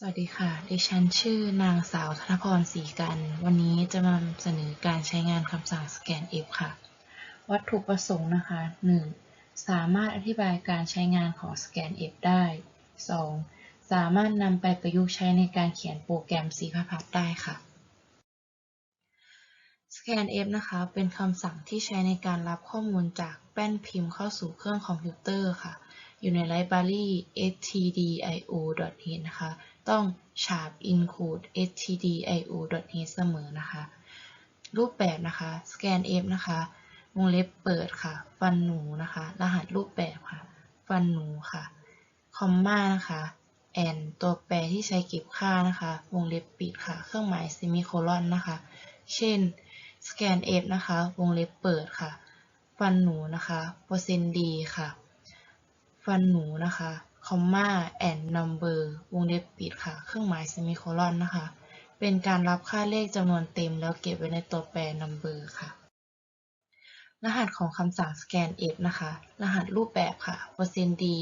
สวัสดีค่ะ ดิฉันชื่อนางสาวธนพรศรีกัน วันนี้จะมาเสนอการใช้งานคำสั่ง scanf ค่ะ วัตถุประสงค์นะคะ 1. สามารถอธิบายการใช้งานของ scanf ได้ 2. สามารถนำไปประยุกต์ใช้ในการเขียนโปรแกรม C++ ได้ค่ะ scanf นะคะ เป็นคำสั่งที่ใช้ในการรับข้อมูลจากแป้นพิมพ์เข้าสู่เครื่องคอมพิวเตอร์ค่ะ อยู่ในไลบรารี stdio.h นะคะ ต้อง sharp include stdio.h เสมอนะคะ รูปแบบนะคะ scanf นะคะ วงเล็บเปิดค่ะ ฟันหนูนะคะ รหัสรูปแบบค่ะ ฟันหนูค่ะ คอมมานะคะ and ตัวแปรที่ใช้เก็บค่านะคะ วงเล็บปิดค่ะ เครื่องหมายเซมิโคลอนนะคะ เช่น scanf นะคะ วงเล็บเปิดค่ะ ฟันหนูนะคะ เปอร์เซ็นต์ดีค่ะ ฟันหนูนะคะคอมมา and number วงเล็บปิดค่ะ เครื่องหมายเซมิโคลอนนะคะ เป็นการรับค่าเลขจำนวนเต็มแล้วเก็บไว้ในตัวแปร number ค่ะ รหัสของคำสั่ง scanf นะคะ รหัสรูปแบบค่ะเปอร์เซ็นต์ดี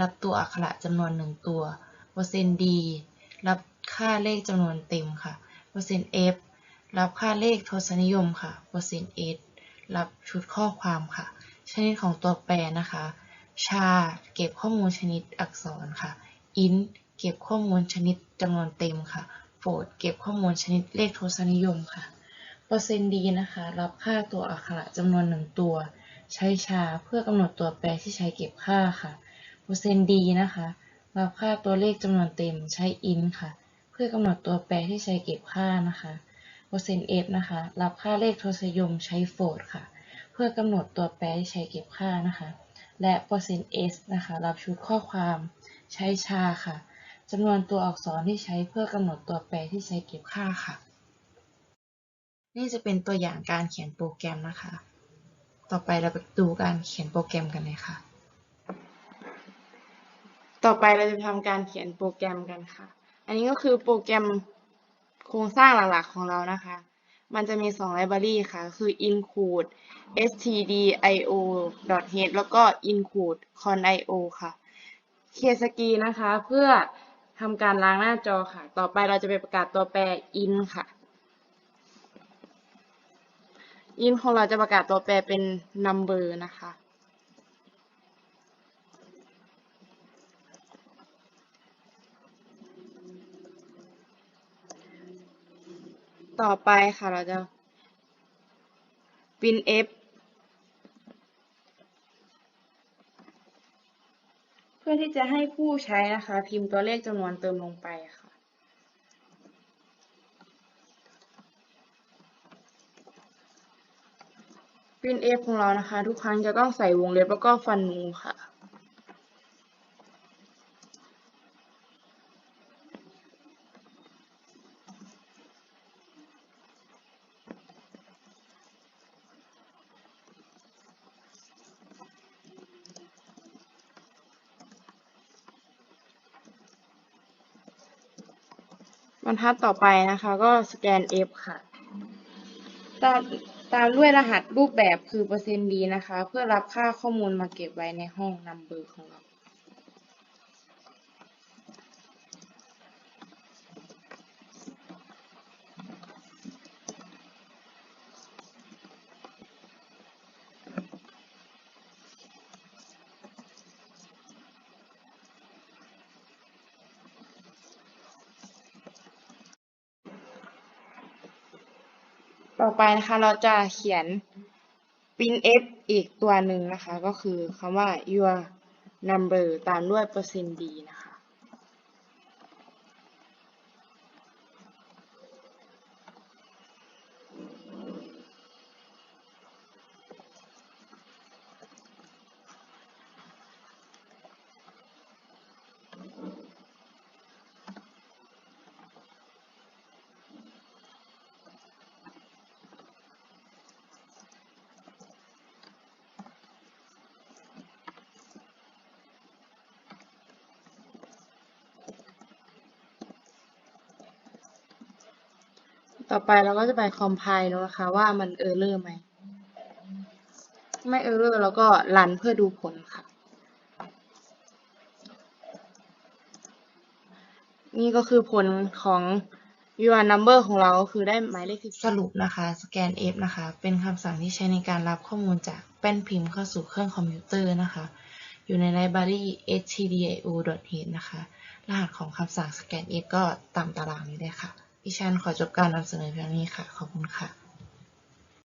รับตัวอักขระจำนวนหนึ่งตัวเปอร์เซ็นต์ดีรับค่าเลขจำนวนเต็มค่ะเปอร์เซ็นต์ f รับค่าเลขทศนิยมค่ะเปอร์เซ็นต์ s รับชุดข้อความค่ะ ชนิดของตัวแปรนะคะ ชา เก็บข้อมูลชนิดอักษรค่ะ int เก็บข้อมูลชนิดจำนวนเต็มค่ะ float เก็บข้อมูลชนิดเลขทศนิยมค่ะ เปอร์เซ็นต์ดีนะคะ รับค่าตัวอักขระจำนวนหนึ่งตัว ใช้ชาเพื่อกำหนดตัวแปรที่ใช้เก็บค่าค่ะ เปอร์เซ็นต์ดีนะคะ รับค่าตัวเลขจำนวนเต็ม ใช้ int ค่ะ เพื่อกำหนดตัวแปรที่ใช้เก็บค่านะคะ เปอร์เซ็นต์ f นะคะ รับค่าเลขทศนิยมใช้ float ค่ะ เพื่อกำหนดตัวแปรที่ใช้เก็บค่านะคะ และเปอร์เซ็นต์ s นะคะ รับชุดข้อความใช้ชาค่ะจำนวนตัวอักษรที่ใช้เพื่อกำหนดตัวแปรที่ใช้เก็บค่าค่ะ นี่จะเป็นตัวอย่างการเขียนโปรแกรมนะคะ ต่อไปเราไปดูการเขียนโปรแกรมกันเลยค่ะ ต่อไปเราจะทำการเขียนโปรแกรมกันค่ะ อันนี้ก็คือโปรแกรมโครงสร้างหลักๆของเรานะคะ มันจะมี2 library ค่ะ คือ include stdio.h แล้วก็ include conio ค่ะ เคสกีนะคะเพื่อทำการล้างหน้าจอค่ะ ต่อไปเราจะไปประกาศตัวแปร int ค่ะ int ของเราจะประกาศตัวแปรเป็น number นะคะ ต่อไปค่ะเราจะ printf เพื่อที่จะให้ผู้ใช้นะคะ พิมพ์ตัวเลขจำนวนเติมลงไปค่ะ printf ของเรานะคะ ทุกครั้งจะต้องใส่วงเล็บแล้วก็ฟันนูค่ะ บรรทัดต่อไปนะคะ ก็สแกน f ค่ะ ตามตามด้วยรหัสรูปแบบคือเปอร์เซ็นต์ดีนะคะ เพื่อรับค่าข้อมูลมาเก็บไว้ในห้องนัมเบอร์ของเรา ต่อไปนะคะเราจะเขียน printf อีกตัวหนึ่งนะคะ ก็คือคำว่า your number ตามด้วยเปอร์เซ็นต์ดีนะคะ ต่อไปเราก็จะไป compile ดูนะคะ ว่ามัน error ไหม ไม่ error แล้วก็รันเพื่อดูผลค่ะ นี่ก็คือผลของ your number ของเราก็คือได้หมายเลขสิบสรุปนะคะ scan f นะคะ เป็นคำสั่งที่ใช้ในการรับข้อมูลจากแป้นพิมพ์เข้าสู่เครื่องคอมพิวเตอร์นะคะ อยู่ใน library stdio.h นะคะ รหัสของคำสั่ง scan f ก็ตามตารางนี้เลยค่ะ ดิฉันขอจบการนำเสนอเพียงนี้ค่ะ ขอบคุณค่ะ